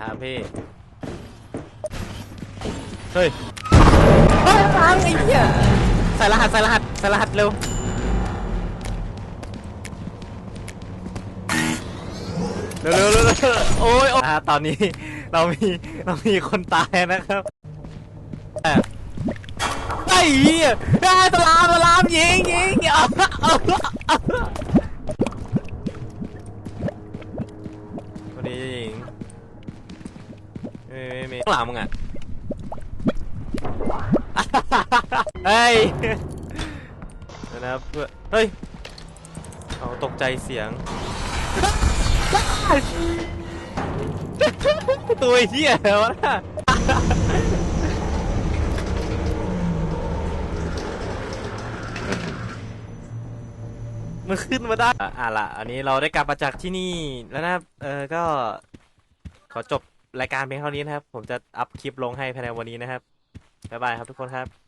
ครับพี่ เฮ้ยเฮ้ยฟังไอ้เหี้ยใส่รหัสใส่รหัสใส่รหัสเร็ว เร็วเร็วเร็วเร็วโอ้ยโอ้ยอ่าตอนนี้ เรามีเรามีคนตายนะครับอะไอ้เหี้ยอ่าตะลามตะลามยิงยิงเอาเอาเอาคนนี้จะยิงไม่ไม่ไม่ข้างหลังมึงอะ เฮ้ยเดี๋ยวนะครับเพื่อเฮ้ยเอาตกใจเสียง ตัวเหี้ยวะน่ะมันขึ้นมาได้อะอะล่ะ อันนี้เราได้กลับมาจากที่นี่แล้วนะครับ เออก็ขอจบ รายการเพียงเท่านี้นะครับ ผมจะอัพคลิปลงให้ภายในวันนี้นะครับบ๊ายบายครับทุกคนครับ